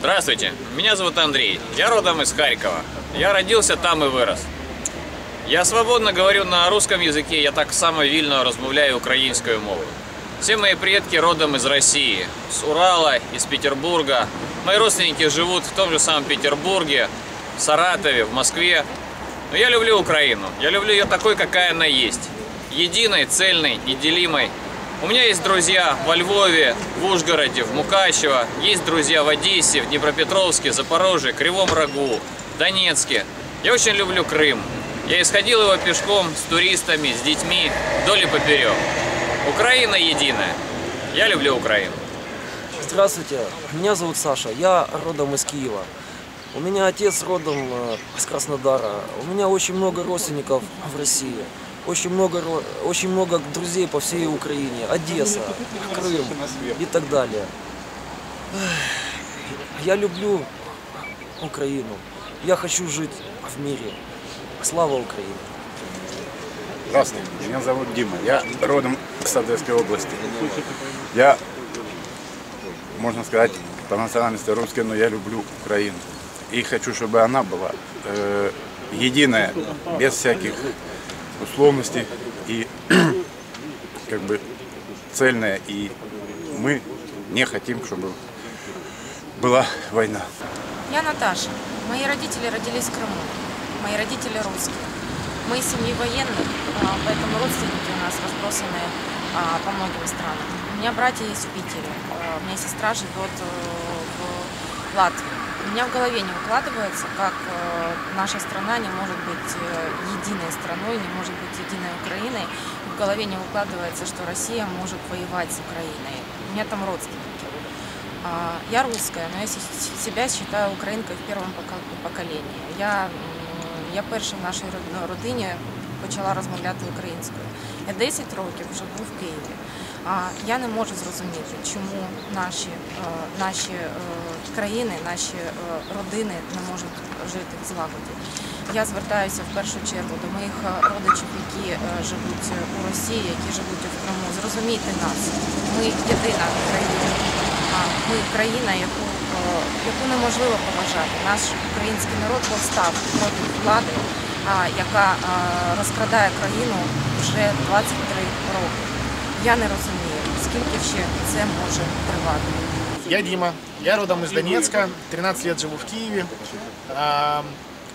Здравствуйте, меня зовут Андрей. Я родом из Харькова. Я родился там и вырос. Я свободно говорю на русском языке, я так само вільно розмовляю українською мовою. Все мои предки родом из России, с Урала, из Петербурга. Мои родственники живут в том же самом Петербурге, в Саратове, в Москве. Но я люблю Украину. Я люблю ее такой, какая она есть. Единой, цельной, неделимой. У меня есть друзья во Львове, в Ужгороде, в Мукачево. Есть друзья в Одессе, в Днепропетровске, Запорожье, Кривом Рогу, Донецке. Я очень люблю Крым. Я исходил его пешком с туристами, с детьми, вдоль и поперек. Украина единая. Я люблю Украину. Здравствуйте, меня зовут Саша, я родом из Киева. У меня отец родом э, с Краснодара. У меня очень много родственников в России. Очень много, очень много друзей по всей Украине. Одесса, Крым и так далее. Я люблю Украину. Я хочу жить в мире. Слава Украине! Здравствуйте, меня зовут Дима. Я родом с Одесской области. Я, можно сказать, по национальности русский, но я люблю Украину. И хочу, чтобы она была э, единая, без всяких условностей и как бы цельная. И мы не хотим, чтобы была война. Я Наташа. Мои родители родились в Крыму. Мои родители русские. Мы семьи военных, а, поэтому родственники у нас разбросаны а, по многим странам. У меня братья есть в Питере. а, У меня сестра живет э, в Латвии У меня в голове не укладывается, как э, наша страна не может быть э, единой страной, не может быть единой Украиной. В голове не укладывается, что Россия может воевать с Украиной. У меня там родственники. А, Я русская, но я се- себя считаю українкою в першому пока- поколенні. Я, м, я перша в нашій род- родині Почала розмовляти українською. Я 10 років живу в Києві. А я не можу зрозуміти, чому наші, е, наші е, країни, наші е, родини не можуть жити в злагоді. Я звертаюся в першу чергу до моїх родичів, які живуть у Росії, які живуть в Криму. Зрозумійте нас. Ми єдина країна. Ми країна, яку, яку неможливо поважати. Наш український народ повстав проти влади, яка е, розкрадає країну вже 23 роки. Я не розумію, скільки ще це може тривати. Я Дима, я родом из Донецка, 13 лет живу в Киеве. А,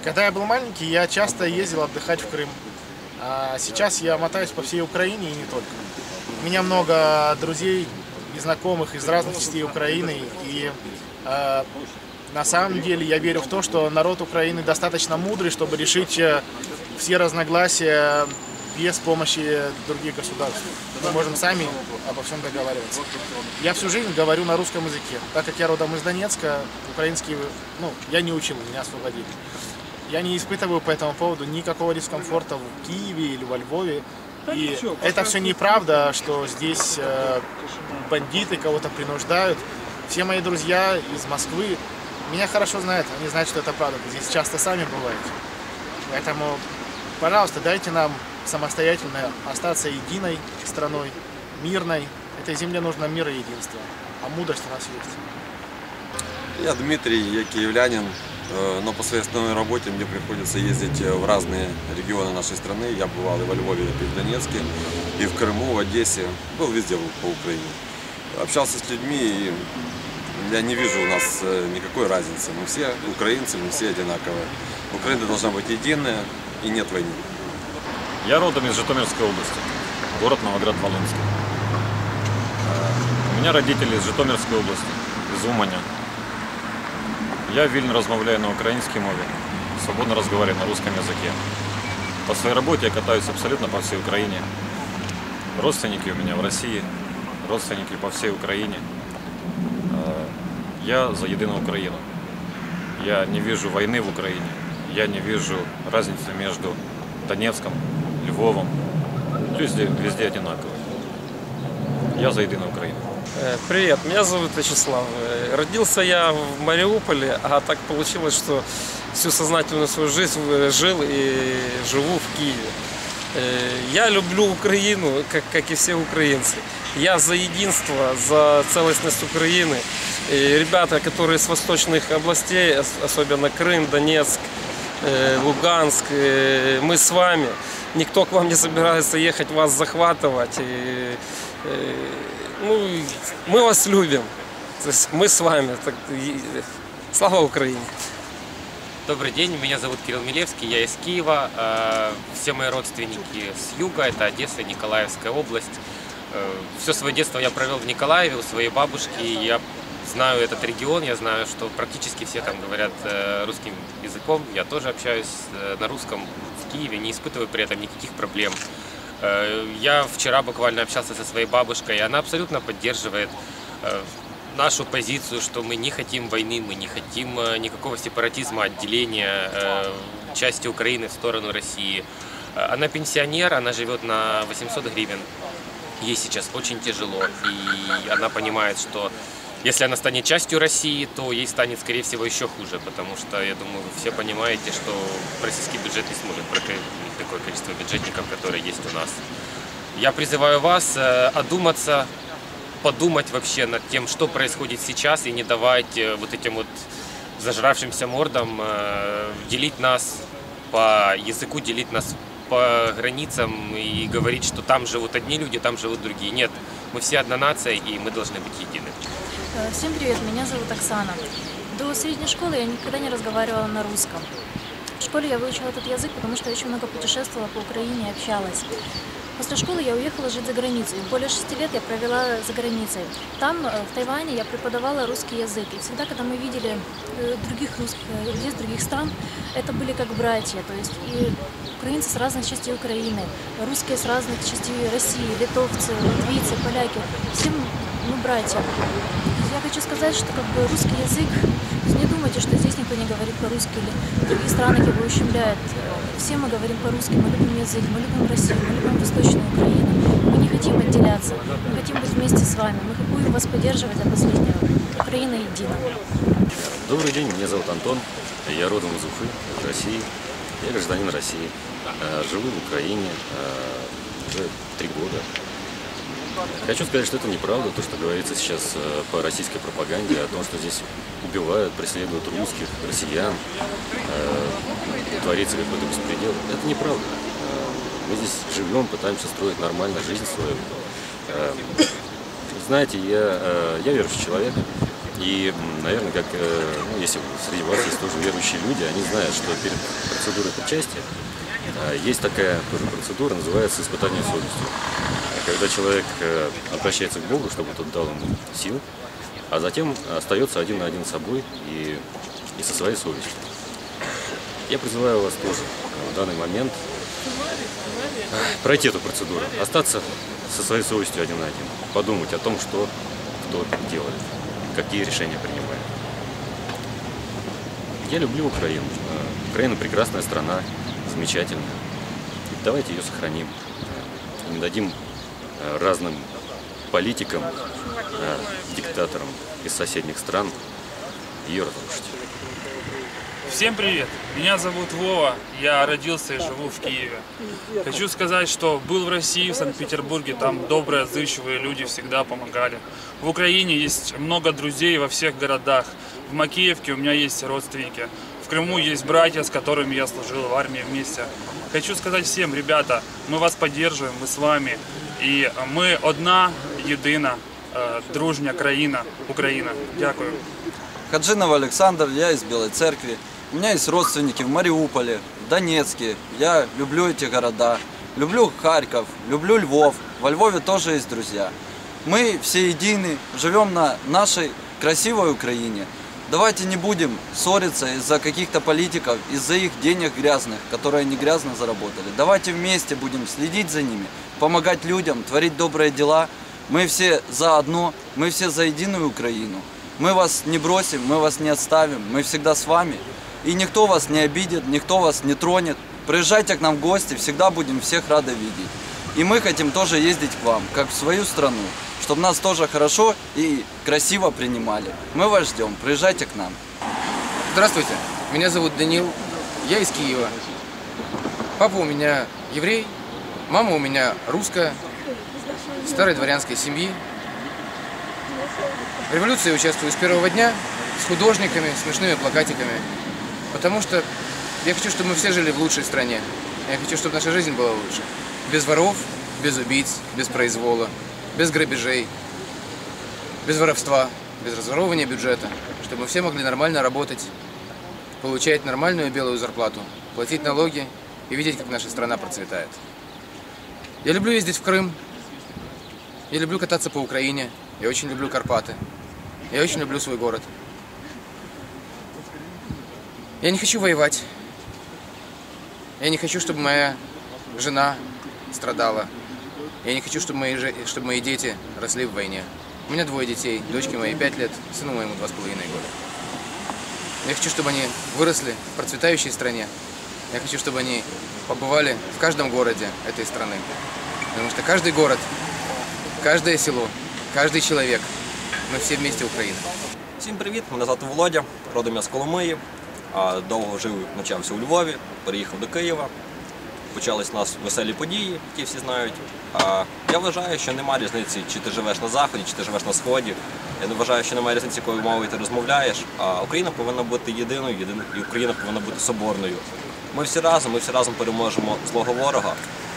Когда я был маленький, я часто ездил отдыхать в Крым. А сейчас я мотаюсь по всей Украине и не только. У меня много друзей и знакомых из разных частей Украины. И а, на самом деле я верю в то, что народ Украины достаточно мудрый, чтобы решить э, все разногласия без помощи других государств. Мы можем сами обо всем договариваться. Я всю жизнь говорю на русском языке. Так как я родом из Донецка, украинский, ну, я не учил, меня освободили. Я не испытываю по этому поводу никакого дискомфорта в Киеве или во Львове. И это все неправда, что здесь э, бандиты кого-то принуждают. Все мои друзья из Москвы меня хорошо знают, они знают, что это правда. Здесь часто сами бывают. Поэтому, пожалуйста, дайте нам самостоятельно остаться единой страной, мирной. Этой земле нужно мир и единство, а мудрость у нас есть. Я Дмитрий, я киевлянин, э, но по своей основной работе мне приходится ездить э, в разные регионы нашей страны. Я бывал и во Львове, и в Донецке, и в Крыму, в Одессе, был везде по Украине. Общался с людьми, и я не вижу у нас э, никакой разницы. Мы все украинцы, мы все одинаковые. Украина должна быть единая, и нет войны. Я родом из Житомирской области, город Новоград-Волынский. Э, У меня родители из Житомирской области, из Уманя. Я вільно розмовляю на українській мові, свободно разговариваю на русском языке. По своей работе я катаюсь абсолютно по всей Украине. Родственники у меня в России, родственники по всей Украине. Я за единую Украину. Я не вижу войны в Украине. Я не вижу разницы между Донецком, Львовом. Везде, везде одинаково. Я за единую Украину. Э, Привет, меня зовут Вячеслав. Э, Родился я в Мариуполе, а так получилось, что всю сознательную свою жизнь э, жил и живу в Киеве. Я люблю Украину, как, как и все украинцы. Я за единство, за целостность Украины. И ребята, которые с восточных областей, ос- особенно Крым, Донецк, э, Луганск, э, мы с вами. Никто к вам не собирается ехать вас захватывать. И, э, ну, мы вас любим. То есть мы с вами. Так, и- Слава Украине! Добрый день, меня зовут Кирилл Милевский, я из Киева. Все мои родственники с юга, это Одесса, Николаевская область. Все свое детство я провел в Николаеве у своей бабушки. и Я знаю этот регион, я знаю, что практически все там говорят э, русским языком. Я тоже общаюсь э, на русском в Киеве, не испытываю при этом никаких проблем. Э, Я вчера буквально общался со своей бабушкой, и она абсолютно поддерживает э, нашу позицию, что мы не хотим войны, мы не хотим э, никакого сепаратизма, отделения э, части Украины в сторону России. Э, Она пенсионер, она живет на 800 гривен. Ей сейчас очень тяжело, и она понимает, что если она станет частью России, то ей станет, скорее всего, еще хуже, потому что, я думаю, вы все понимаете, что российский бюджет не сможет прокрыть такое количество бюджетников, которые есть у нас. Я призываю вас э, одуматься, подумать вообще над тем, что происходит сейчас, и не давать э, вот этим вот зажравшимся мордам э, делить нас по языку, делить нас по границам и говорить, что там живут одни люди, там живут другие. Нет, мы все одна нация, и мы должны быть едины. Э, Всем привет, меня зовут Оксана. До средней школы я никогда не разговаривала на русском. В школе я выучила этот язык, потому что очень много путешествовала по Украине и общалась. После школы я уехала жить за границу. и Более шести лет я провела за границей. Там, э, в Тайване, я преподавала русский язык. И всегда, когда мы видели э, других русских э, людей с других стран, это были как братья. То есть и украинцы с разных частей Украины, русские с разных частей России, литовцы, латвийцы, поляки. Все мы братья. Я хочу сказать, что как бы русский язык, то есть не думайте, что здесь никто не говорит по-русски или в других странах его ущемляют. Все мы говорим по-русски, мы любим язык, мы любим Россию, мы любим Восточную Украину. Мы не хотим отделяться, мы хотим быть вместе с вами, мы будем вас поддерживать до последнего. Украина едина. Добрый день, меня зовут Антон, я родом из Уфы, из России. Я гражданин России. Э, Живу в Украине э, уже три года. Хочу сказать, что это неправда, то, что говорится сейчас э, по российской пропаганде, о том, что здесь убивают, преследуют русских, россиян, э, творится какой-то беспредел. Это неправда. Э, Мы здесь живем, пытаемся строить нормально жизнь свою. Э, Знаете, я, э, я верующий человек, и, наверное, как, э, ну, если среди вас есть тоже верующие люди, они знают, что перед процедурой причастия есть такая тоже процедура, называется испытание совестью. Когда человек э, обращается к Богу, чтобы тот дал ему сил, а затем остается один на один с собой и, и со своей совестью. Я призываю вас тоже э, в данный момент пройти эту процедуру, остаться со своей совестью один на один, подумать о том, что кто делает, какие решения принимает. Я люблю Украину. Э, Украина прекрасная страна, замечательная. Давайте ее сохраним. Не дадим разным политикам, э, диктаторам из соседних стран ее разрушить. Всем привет! Меня зовут Вова, я родился и живу в Киеве. Хочу сказать, что был в России, в Санкт-Петербурге, там добрые, отзывчивые люди всегда помогали. В Украине есть много друзей во всех городах. В Макеевке у меня есть родственники. В Крыму есть братья, с которыми я служил в армии вместе. Хочу сказать всем, ребята, мы вас поддерживаем, мы с вами. І ми одна єдина е, дружня країна, Україна. Дякую. Хаджинов Александр, я из Белой Церкви. У меня есть родственники в Мариуполе, в Донецке. Я люблю эти города. Люблю Харьков, люблю Львов. Во Львове тоже есть друзья. Мы все едины, живем на нашей красивой Украине. Давайте не будем ссориться из-за каких-то политиков, из-за их денег грязных, которые они грязно заработали. Давайте вместе будем следить за ними, помогать людям, творить добрые дела. Мы все заодно, мы все за единую Украину. Мы вас не бросим, мы вас не отставим, мы всегда с вами. И никто вас не обидит, никто вас не тронет. Приезжайте к нам в гости, всегда будем всех рады видеть. И мы хотим тоже ездить к вам, как в свою страну, чтобы нас тоже хорошо и красиво принимали. Мы вас ждем, приезжайте к нам. Здравствуйте, меня зовут Данил, я из Киева. Папа у меня еврей, мама у меня русская. старой дворянской семьи. В революции участвую с первого дня, с художниками, смешными плакатиками. Потому что я хочу, чтобы мы все жили в лучшей стране. Я хочу, чтобы наша жизнь была лучше. Без воров, без убийц, без произвола, без грабежей, без воровства, без разворовывания бюджета. Чтобы мы все могли нормально работать, получать нормальную белую зарплату, платить налоги и видеть, как наша страна процветает. Я люблю ездить в Крым. Я люблю кататься по Украине. Я очень люблю Карпаты. Я очень люблю свой город. Я не хочу воевать. Я не хочу, чтобы моя жена страдала. Я не хочу, чтобы мои, же- чтобы мои дети росли в войне. У меня двое детей. Дочке моей 5 лет, сыну моему 2,5 года. Я хочу, чтобы они выросли в процветающей стране. Я хочу, чтобы они побывали в каждом городе этой страны. Потому что каждый город, каждое село, каждый человек, мы все вместе Украина. Всім привіт! Мене звати Володя, родом я з Коломиї. а, Довго жив, навчався у Львові, переїхав до Києва. Почались у нас веселі події, які всі знають. Я вважаю, що немає різниці, чи ти живеш на заході, чи ти живеш на сході. Я не вважаю, що немає різниці, якою мовою ти розмовляєш. А Україна повинна бути єдиною, і Україна повинна бути соборною. Ми всі разом, ми всі разом переможемо злого ворога.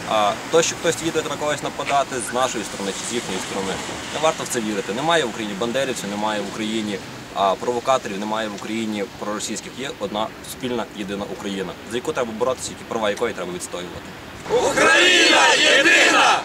А то, що хтось їде на когось нападати з нашої сторони чи з їхньої сторони, не варто в це вірити. Немає в Україні бандерівців, немає в Україні а, провокаторів, немає в Україні проросійських. Є одна спільна єдина Україна, за яку треба боротися, які права якої треба відстоювати. Україна єдина!